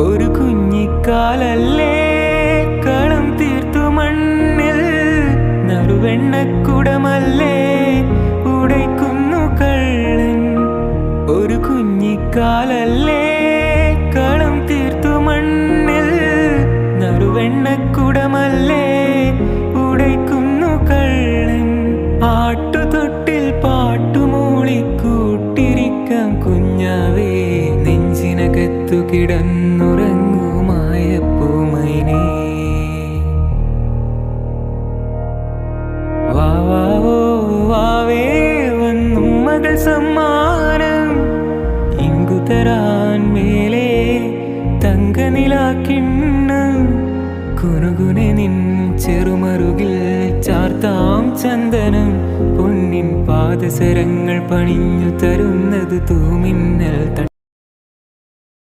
ഒരു കുഞ്ഞിക്കാലല്ലേ കളം തീർത്തു മണ്ണിൽ. നറുവെണ്ണക്കുടമല്ലേ ഉടയ്ക്കുന്നു കള്ളൻ. ഒരു കുഞ്ഞിക്കാലല്ലേ കളം തീർത്തു മണ്ണിൽ. നറുവെണ്ണക്കുടമല്ലേ ഉടയ്ക്കുന്നു കള്ളൻ. ആട്ടുതൊട്ടിൽ പാട്ടുമൂളി നെഞ്ചിനകത്തു കിടന്നുറങ്ങുമായ പൂമൈനേ വാവാവോ വാവേ വന്നും മകൾ സമ്മാനം. ഇങ്കുതരാൻ മേലെ തങ്കനിലാക്കിണ്ണം. കുനുകുനെ നിൻ ചെറുമറുകിൽ ചാർത്താം ചന്ദനം. പൊന്നിൻ പാദസരങ്ങൾ പണിഞ്ഞു തരുന്നത് തൂമിന്നൽ